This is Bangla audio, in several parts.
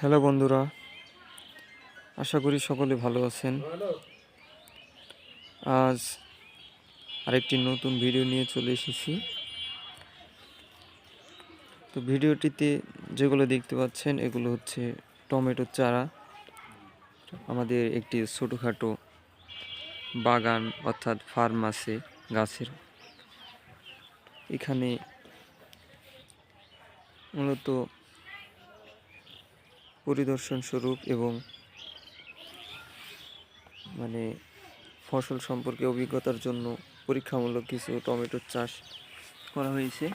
হ্যালো বন্ধুরা, আশা করি সকলে ভালো আছেন। আজ আরেকটি নতুন ভিডিও নিয়ে চলে এসেছি। তো ভিডিওটিতে যেগুলো দেখতে পাচ্ছেন, এগুলো হচ্ছে টমেটোর চারা। আমাদের একটি ছোটোখাটো বাগান অর্থাৎ ফার্ম আছে গাছের। এখানে মূলত পরিদর্শন স্বরূপ এবং মানে ফসল সম্পর্কে অভিজ্ঞতার জন্য পরীক্ষামূলক কিছু টমেটোর চাষ করা হয়েছে।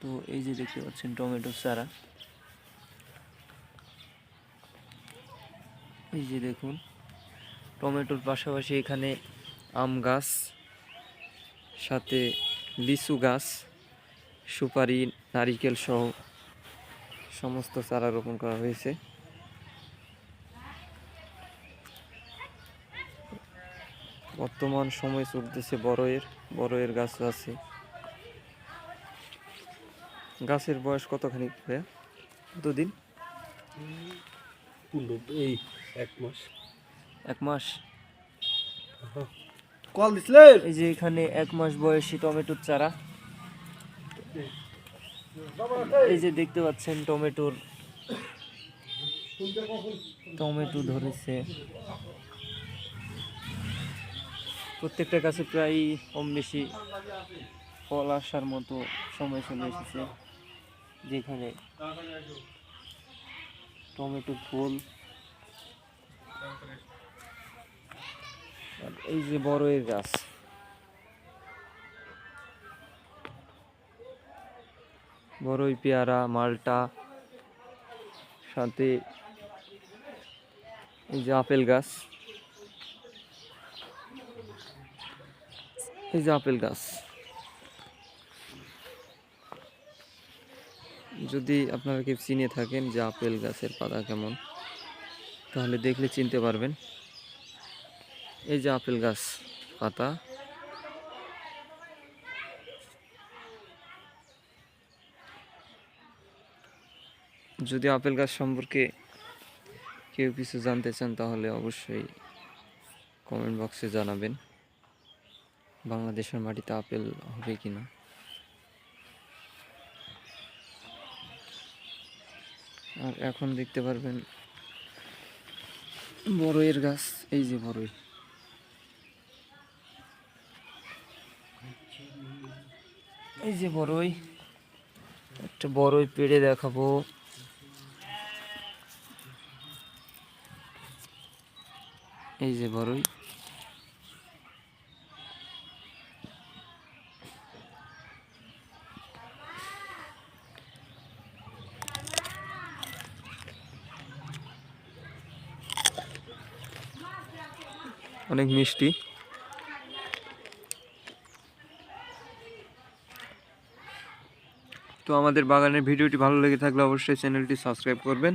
তো এই যে দেখতে পাচ্ছেন টমেটোর চারা। এই যে দেখুন, টমেটোর পাশাপাশি এখানে আম গাছ, সাথে লিচু গাছ, সুপারি, নারিকেল সহ সমস্ত চারা রোপণ করা হয়েছে। বর্তমান সময় চলতেছে বড়য়ের বড়য়ের গাছ আছে। গাছের বয়স কতখানি ভাইয়া? কতদিন? পনেরো এই এক মাস। এক মাস? কল দিছিলে এই যে এখানে এক মাস বয়সী টমেটোর চারা। এই যে দেখতে পাচ্ছেন, টমেটোর টমেটো ধরেছে। প্রত্যেকটা গাছে প্রায় কম বেশি ফল আসার মতো সময় চলে এসেছে, যেখানে টমেটো ফুল। এই যে বড়ের গাছ। বড়ই পেয়ারা, মালটা, সাথে এই যে আপেল গাছ। এই যে আপেল গাছ। যদি আপনারা কেউ চিনে থাকেন যে আপেল গাছের পাতা কেমন, তাহলে দেখলে চিনতে পারবেন। এই যে আপেল গাছ পাতা। যদি আপেল গাছ সম্পর্কে কেউ কিছু জানতে চান, তাহলে অবশ্যই কমেন্ট বক্সে জানাবেন। বাংলাদেশের মাটিতে আপেল হবে কি না আর এখন দেখতে পারবেন বড়ইয়ের গাছ, এই যে বড়ই। এই যে বড়ই, একটা বড়ই পেড়ে দেখাবো। এই যে বড়ই। অনেক মিষ্টি। তো আমাদের বাগানের ভিডিওটি ভালো লেগে থাকলে অবশ্যই চ্যানেলটি সাবস্ক্রাইব করবেন।